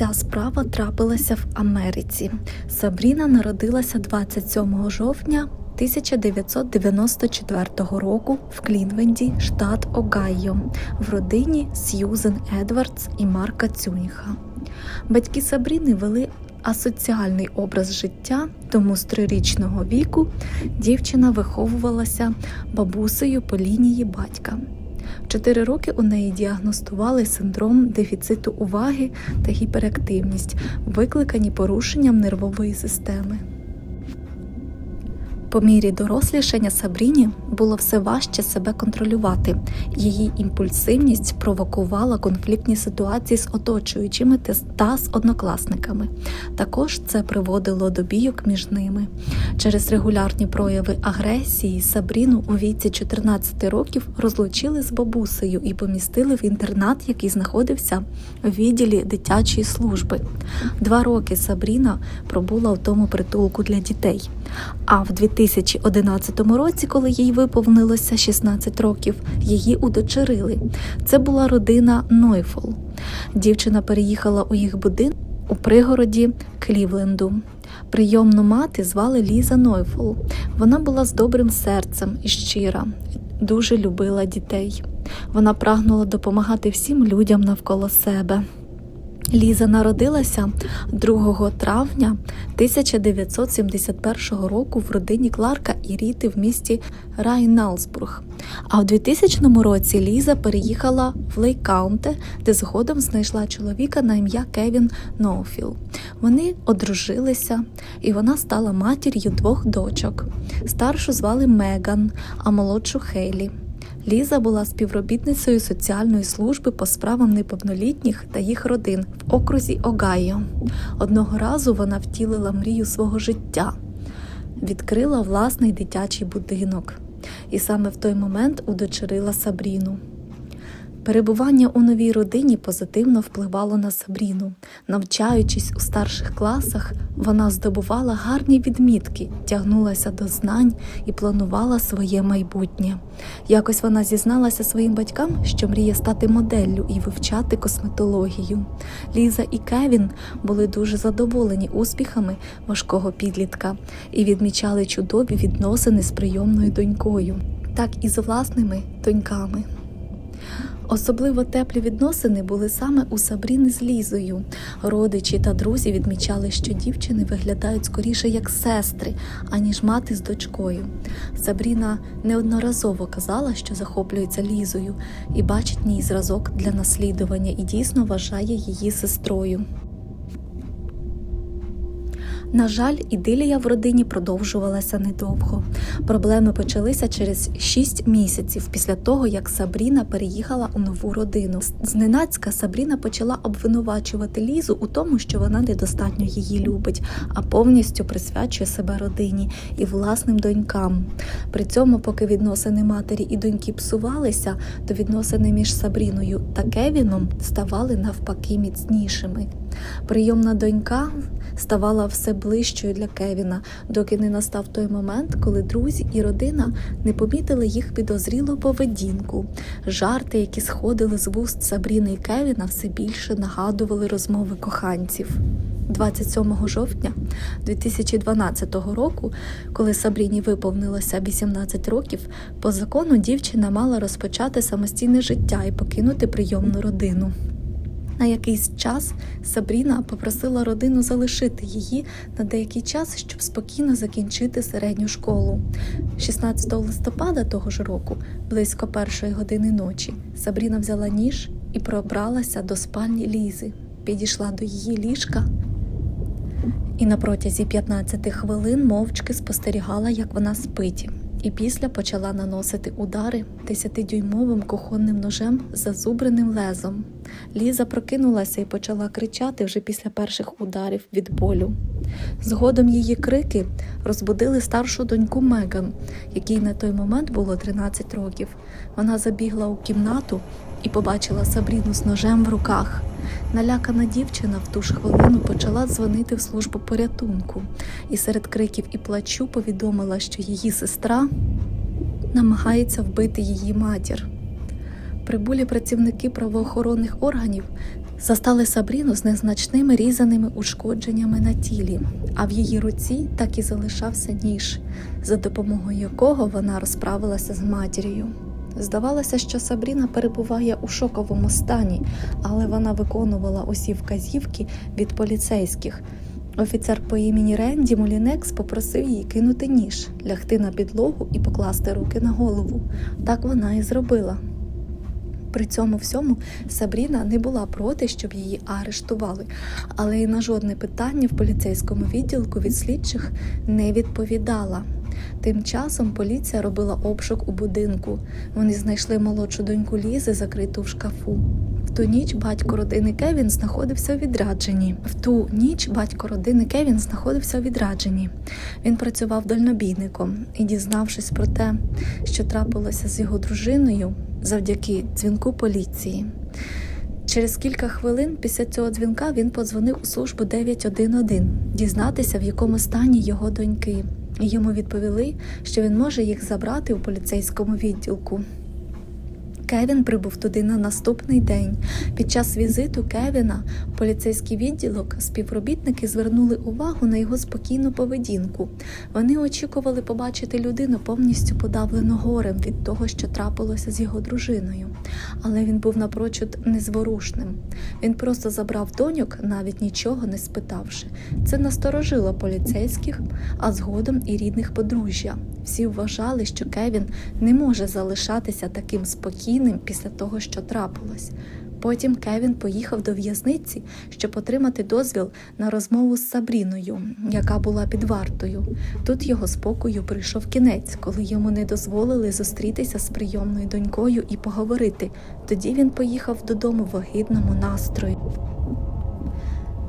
Ця справа трапилася в Америці. Сабріна народилася 27 жовтня 1994 року в Клінвенді, штат Огайо, в родині Сьюзен Едвардс і Марка Цюніха. Батьки Сабріни вели асоціальний образ життя, тому з трирічного віку дівчина виховувалася бабусею по лінії батька. Чотири роки у неї діагностували синдром дефіциту уваги та гіперактивність, викликані порушенням нервової системи. По мірі дорослішання Сабріні було все важче себе контролювати. Її імпульсивність провокувала конфліктні ситуації з оточуючими та з однокласниками. Також це приводило до бійок між ними. Через регулярні прояви агресії Сабріну у віці 14 років розлучили з бабусею і помістили в інтернат, який знаходився в відділі дитячої служби. Два роки Сабріна пробула в тому притулку для дітей. А в 2011 році, коли їй виповнилося 16 років, її удочерили. Це була родина Нойфол. Дівчина переїхала у їх будинок у пригороді Клівленду. Прийомну мати звали Ліза Нойфол. Вона була з добрим серцем і щира, дуже любила дітей. Вона прагнула допомагати всім людям навколо себе. Ліза народилася 2 травня 1971 року в родині Кларка і Ріти в місті Райналсбург. А в 2000 році Ліза переїхала в Лейкаунте, де згодом знайшла чоловіка на ім'я Кевін Ноуфіл. Вони одружилися, і вона стала матір'ю двох дочок. Старшу звали Меган, а молодшу Хейлі. Ліза була співробітницею соціальної служби по справам неповнолітніх та їх родин в окрузі Огайо. Одного разу вона втілила мрію свого життя, відкрила власний дитячий будинок, і саме в той момент удочерила Сабріну. Перебування у новій родині позитивно впливало на Сабріну. Навчаючись у старших класах, вона здобувала гарні відмітки, тягнулася до знань і планувала своє майбутнє. Якось вона зізналася своїм батькам, що мріє стати моделлю і вивчати косметологію. Ліза і Кевін були дуже задоволені успіхами важкого підлітка і відмічали чудові відносини з прийомною донькою, так і з власними доньками. Особливо теплі відносини були саме у Сабріни з Лізою. Родичі та друзі відмічали, що дівчини виглядають скоріше як сестри, аніж мати з дочкою. Сабріна неодноразово казала, що захоплюється Лізою і бачить ній зразок для наслідування і дійсно вважає її сестрою. На жаль, ідилія в родині продовжувалася недовго. Проблеми почалися через 6 місяців після того, як Сабріна переїхала у нову родину. Зненацька Сабріна почала обвинувачувати Лізу у тому, що вона недостатньо її любить, а повністю присвячує себе родині і власним донькам. При цьому, поки відносини матері і доньки псувалися, то відносини між Сабріною та Кевіном ставали навпаки міцнішими. Прийомна донька ставала все ближчою для Кевіна, доки не настав той момент, коли друзі і родина не помітили їх підозрілу поведінку. Жарти, які сходили з вуст Сабріни і Кевіна, все більше нагадували розмови коханців. 27 жовтня 2012 року, коли Сабріні виповнилося 18 років, по закону дівчина мала розпочати самостійне життя і покинути прийомну родину. На якийсь час Сабріна попросила родину залишити її на деякий час, щоб спокійно закінчити середню школу. 16 листопада того ж року, близько першої години ночі, Сабріна взяла ніж і пробралася до спальні Лізи, підійшла до її ліжка. І на протязі 15 хвилин мовчки спостерігала, як вона спить і після почала наносити удари десятидюймовим кухонним ножем з зазубреним лезом. Ліза прокинулася і почала кричати вже після перших ударів від болю. Згодом її крики розбудили старшу доньку Меган, якій на той момент було 13 років. Вона забігла у кімнату і побачила Сабріну з ножем в руках. Налякана дівчина в ту ж хвилину почала дзвонити в службу порятунку і серед криків і плачу повідомила, що її сестра намагається вбити її матір. Прибулі працівники правоохоронних органів Застали Сабріну з незначними різаними ушкодженнями на тілі, а в її руці так і залишався ніж, за допомогою якого вона розправилася з матір'ю. Здавалося, що Сабріна перебуває у шоковому стані, але вона виконувала усі вказівки від поліцейських. Офіцер по імені Ренді Молінекс попросив її кинути ніж, лягти на підлогу і покласти руки на голову. Так вона і зробила. При цьому всьому Сабріна не була проти, щоб її арештували, але й на жодне питання в поліцейському відділку від слідчих не відповідала. Тим часом поліція робила обшук у будинку. Вони знайшли молодшу доньку Лізи, закриту в шкафу. В ту ніч батько родини Кевін знаходився у відрядженні. В ту ніч батько родини Кевін знаходився у відрядженні. Він працював дальнобійником і, дізнавшись про те, що трапилося з його дружиною, завдяки дзвінку поліції. Через кілька хвилин після цього дзвінка він подзвонив у службу 911 дізнатися, в якому стані його доньки. Йому відповіли, що він може їх забрати у поліцейському відділку. Кевін прибув туди на наступний день. Під час візиту Кевіна поліцейський відділок співробітники звернули увагу на його спокійну поведінку. Вони очікували побачити людину повністю подавлену горем від того, що трапилося з його дружиною. Але він був напрочуд незворушним. Він просто забрав доньок, навіть нічого не спитавши. Це насторожило поліцейських, а згодом і рідних подружжя. Всі вважали, що Кевін не може залишатися таким спокійним після того, що трапилось. Потім Кевін поїхав до в'язниці, щоб отримати дозвіл на розмову з Сабріною, яка була під вартою. Тут його спокою прийшов кінець, коли йому не дозволили зустрітися з прийомною донькою і поговорити. Тоді він поїхав додому в огидному настрої.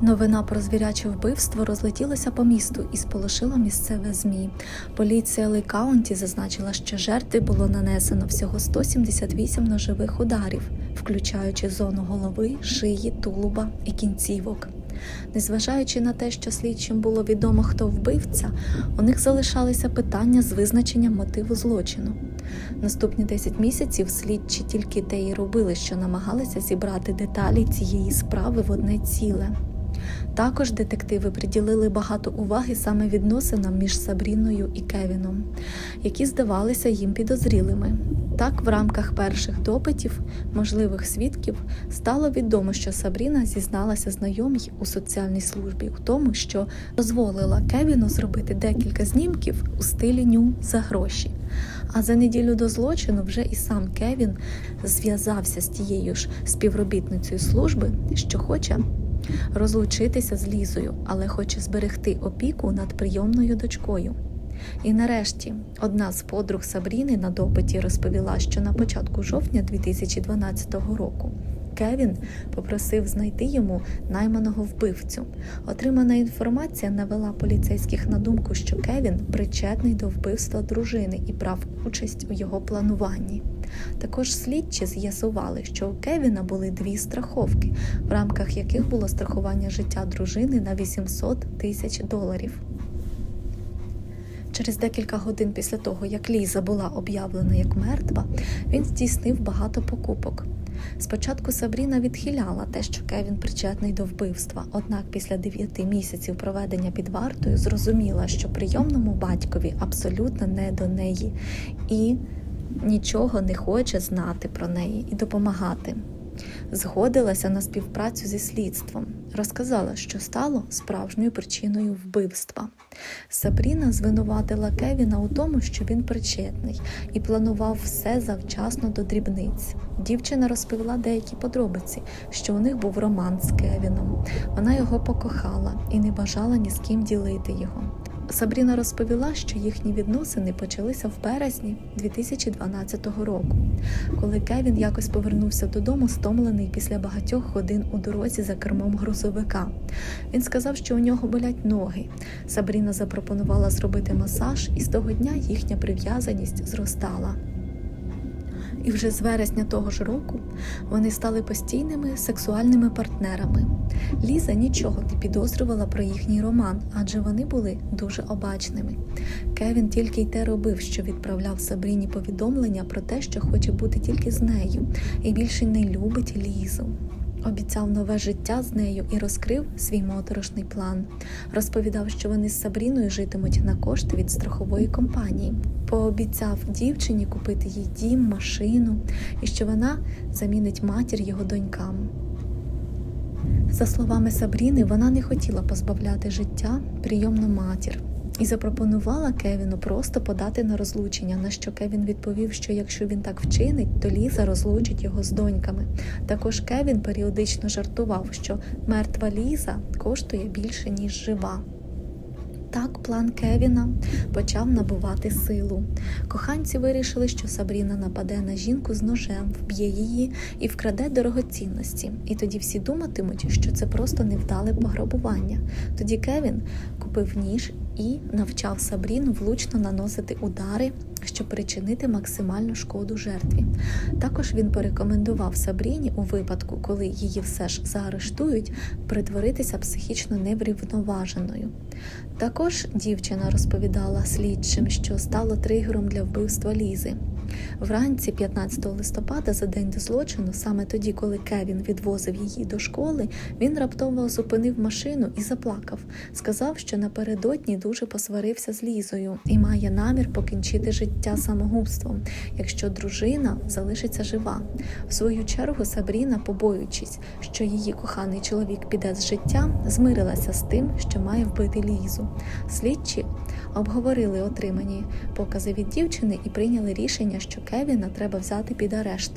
Новина про звіряче вбивство розлетілася по місту і сполошила місцеве ЗМІ. Поліція Лей Каунті зазначила, що жертві було нанесено всього 178 ножових ударів, включаючи зону голови, шиї, тулуба і кінцівок. Незважаючи на те, що слідчим було відомо, хто вбивця, у них залишалися питання з визначенням мотиву злочину. Наступні 10 місяців слідчі тільки те й робили, що намагалися зібрати деталі цієї справи в одне ціле. Також детективи приділили багато уваги саме відносинам між Сабріною і Кевіном, які здавалися їм підозрілими. Так, в рамках перших допитів можливих свідків стало відомо, що Сабріна зізналася знайомій у соціальній службі у тому, що дозволила Кевіну зробити декілька знімків у стилі ню за гроші. А за неділю до злочину вже і сам Кевін зв'язався з тією ж співробітницею служби, що хоче розлучитися з Лізою, але хоче зберегти опіку над прийомною дочкою. І нарешті одна з подруг Сабріни на допиті розповіла, що на початку жовтня 2012 року Кевін попросив знайти йому найманого вбивцю. Отримана інформація навела поліцейських на думку, що Кевін причетний до вбивства дружини і брав участь у його плануванні. Також слідчі з'ясували, що у Кевіна були дві страховки, в рамках яких було страхування життя дружини на 800 тисяч доларів. Через декілька годин після того, як Ліза була об'явлена як мертва, він здійснив багато покупок. Спочатку Сабріна відхиляла те, що Кевін причетний до вбивства, однак після дев'яти місяців проведення під вартою зрозуміла, що прийомному батькові абсолютно не до неї і нічого не хоче знати про неї і допомагати. Згодилася на співпрацю зі слідством, розказала, що стало справжньою причиною вбивства. Сабріна звинуватила Кевіна у тому, що він причетний, і планував все завчасно до дрібниць. Дівчина розповіла деякі подробиці, що у них був роман з Кевіном. Вона його покохала і не бажала ні з ким ділити його. Сабріна розповіла, що їхні відносини почалися в березні 2012 року, коли Кевін якось повернувся додому, стомлений після багатьох годин у дорозі за кермом грузовика. Він сказав, що у нього болять ноги. Сабріна запропонувала зробити масаж, і з того дня їхня прив'язаність зростала. І вже з вересня того ж року вони стали постійними сексуальними партнерами. Ліза нічого не підозрювала про їхній роман, адже вони були дуже обачними. Кевін тільки й те робив, що відправляв Сабріні повідомлення про те, що хоче бути тільки з нею, і більше не любить Лізу. Обіцяв нове життя з нею і розкрив свій моторошний план. Розповідав, що вони з Сабріною житимуть на кошти від страхової компанії. Пообіцяв дівчині купити їй дім, машину і що вона замінить матір його донькам. За словами Сабріни, вона не хотіла позбавляти життя прийомну матір і запропонувала Кевіну просто подати на розлучення, на що Кевін відповів, що якщо він так вчинить, то Ліза розлучить його з доньками. Також Кевін періодично жартував, що мертва Ліза коштує більше, ніж жива. Так план Кевіна почав набувати силу. Коханці вирішили, що Сабріна нападе на жінку з ножем, вб'є її і вкраде дорогоцінності. І тоді всі думатимуть, що це просто невдале пограбування. Тоді Кевін купив ніж і навчав Сабріну влучно наносити удари, щоб причинити максимальну шкоду жертві. Також він порекомендував Сабріні у випадку, коли її все ж заарештують, притворитися психічно неврівноваженою. Також дівчина розповідала слідчим, що стало тригером для вбивства Лізи. Вранці 15 листопада, за день до злочину, саме тоді, коли Кевін відвозив її до школи, він раптово зупинив машину і заплакав. Сказав, що напередодні дуже посварився з Лізою і має намір покінчити життя самогубством, якщо дружина залишиться жива. В свою чергу Сабріна, побоюючись, що її коханий чоловік піде з життя, змирилася з тим, що має вбити Лізу. Слідчі обговорили отримані покази від дівчини і прийняли рішення, що Кевіна треба взяти під арешт.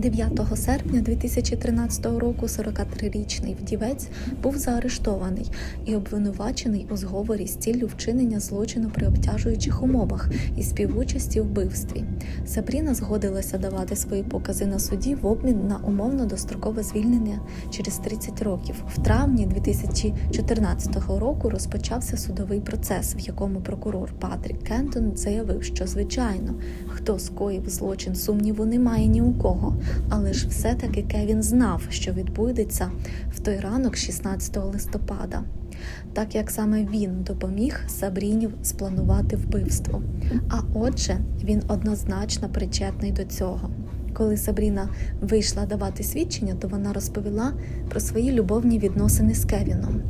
9 серпня 2013 року 43-річний вдівець був заарештований і обвинувачений у зговорі з ціллю вчинення злочину при обтяжуючих умовах і співучасті в вбивстві. Сабріна згодилася давати свої покази на суді в обмін на умовно дострокове звільнення через 30 років. В травні 2014 року розпочався судовий процес, в якому прокурор Патрік Кентон заявив, що звичайно, хто скоїв злочин, сумніву немає ні у кого. Але ж все-таки Кевін знав, що відбудеться в той ранок, 16 листопада, так як саме він допоміг Сабрінів спланувати вбивство. А отже, він однозначно причетний до цього. Коли Сабріна вийшла давати свідчення, то вона розповіла про свої любовні відносини з Кевіном.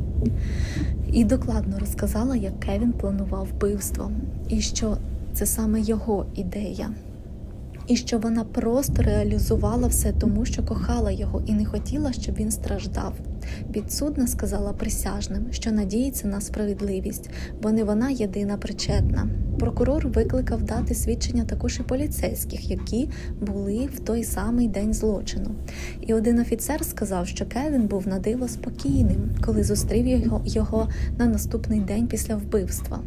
І докладно розказала, як Кевін планував вбивство, і що це саме його ідея і що вона просто реалізувала все тому, що кохала його і не хотіла, щоб він страждав. Підсудна сказала присяжним, що надіється на справедливість, бо не вона єдина причетна. Прокурор викликав дати свідчення також і поліцейських, які були в той самий день злочину. І один офіцер сказав, що Кевін був на диво спокійним, коли зустрів його, його на наступний день після вбивства.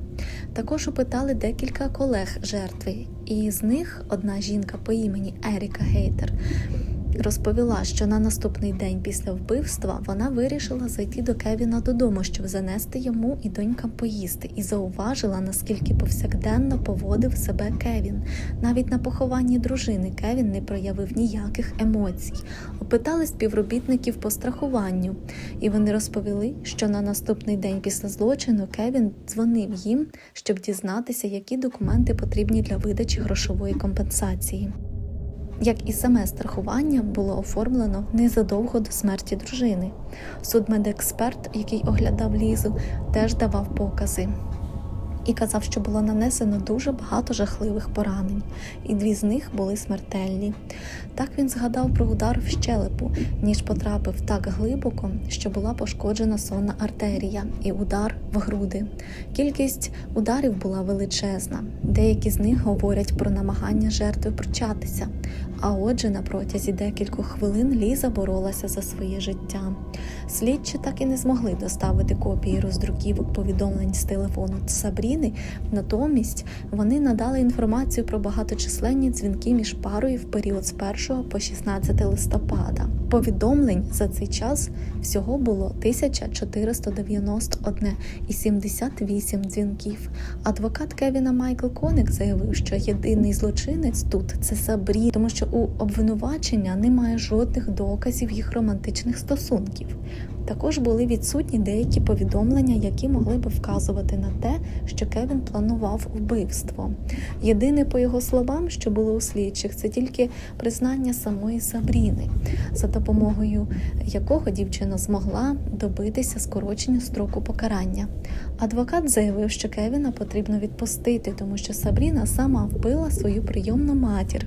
Також опитали декілька колег жертви, і з них одна жінка по імені Еріка Гейтер розповіла, що на наступний день після вбивства вона вирішила зайти до Кевіна додому, щоб занести йому і донькам поїсти, і зауважила, наскільки повсякденно поводив себе Кевін. Навіть на похованні дружини Кевін не проявив ніяких емоцій. Опитали співробітників по страхуванню, і вони розповіли, що на наступний день після злочину Кевін дзвонив їм, щоб дізнатися, які документи потрібні для видачі грошової компенсації. Як і саме страхування було оформлено незадовго до смерті дружини. Судмедексперт, який оглядав Лізу, теж давав покази і казав, що було нанесено дуже багато жахливих поранень, і дві з них були смертельні. Так він згадав про удар в щелепу, ніж потрапив так глибоко, що була пошкоджена сонна артерія, і удар в груди. Кількість ударів була величезна. Деякі з них говорять про намагання жертви прочатися. А отже, на протязі декількох хвилин Ліза боролася за своє життя. Слідчі так і не змогли доставити копії роздруківок повідомлень з телефону Сабріни. Натомість вони надали інформацію про багаточисленні дзвінки між парою в період з 1 по 16 листопада. Повідомлень за цей час всього було 1491 і 78 дзвінків. Адвокат Кевіна Майкл Коник заявив, що єдиний злочинець тут це Сабрі, тому що у обвинувачення немає жодних доказів їх романтичних стосунків. Також були відсутні деякі повідомлення, які могли би вказувати на те, що Кевін планував вбивство. Єдине, по його словам, що було у слідчих, це тільки признання самої Сабріни. За допомогою якого дівчина змогла добитися скорочення строку покарання. Адвокат заявив, що Кевіна потрібно відпустити, тому що Сабріна сама вбила свою прийомну матір.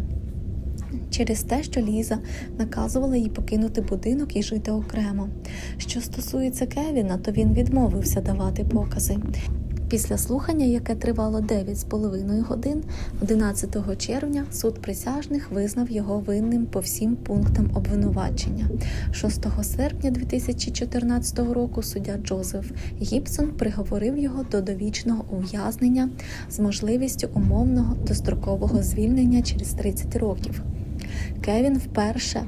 Через те, що Ліза наказувала їй покинути будинок і жити окремо. Що стосується Кевіна, то він відмовився давати покази. Після слухання, яке тривало 9,5 годин, 11 червня суд присяжних визнав його винним по всім пунктам обвинувачення. 6 серпня 2014 року суддя Джозеф Гібсон приговорив його до довічного ув'язнення з можливістю умовного дострокового звільнення через 30 років. Кевін вперше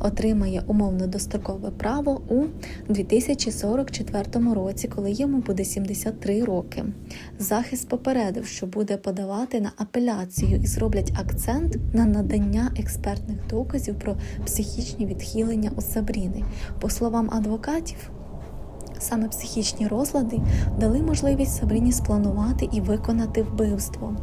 отримає умовно дострокове право у 2044 році, коли йому буде 73 роки. Захист попередив, що буде подавати на апеляцію і зроблять акцент на надання експертних доказів про психічні відхилення у Сабріни. По словам адвокатів, Саме психічні розлади дали можливість Сабріні спланувати і виконати вбивство.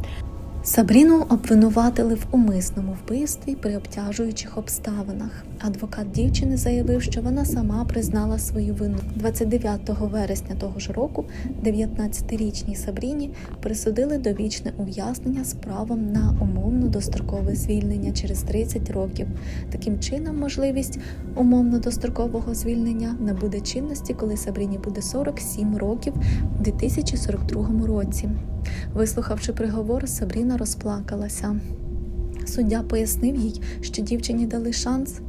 Сабріну обвинуватили в умисному вбивстві при обтяжуючих обставинах. Адвокат дівчини заявив, що вона сама признала свою вину. 29 вересня того ж року 19-річній Сабріні присудили довічне ув'язнення з правом на умовно дострокове звільнення через 30 років. Таким чином, можливість умовно дострокового звільнення набуде чинності, коли Сабріні буде 47 років у 2042 році. Вислухавши приговор, Сабріна розплакалася. Суддя пояснив їй, що дівчині дали шанс.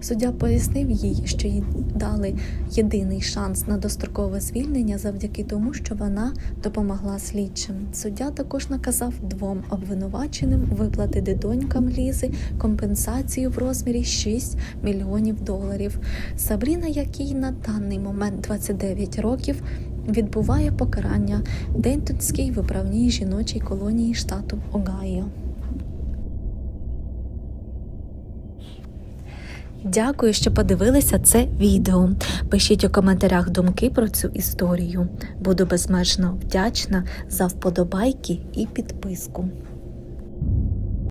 Суддя пояснив їй, що їй дали єдиний шанс на дострокове звільнення завдяки тому, що вона допомогла слідчим. Суддя також наказав двом обвинуваченим виплатити донькам Лізи компенсацію в розмірі 6 мільйонів доларів. Сабріна, якій на даний момент 29 років, відбуває покарання в Дентонській виправній жіночій колонії штату Огайо. Дякую, що подивилися це відео. Пишіть у коментарях думки про цю історію. Буду безмежно вдячна за вподобайки і підписку.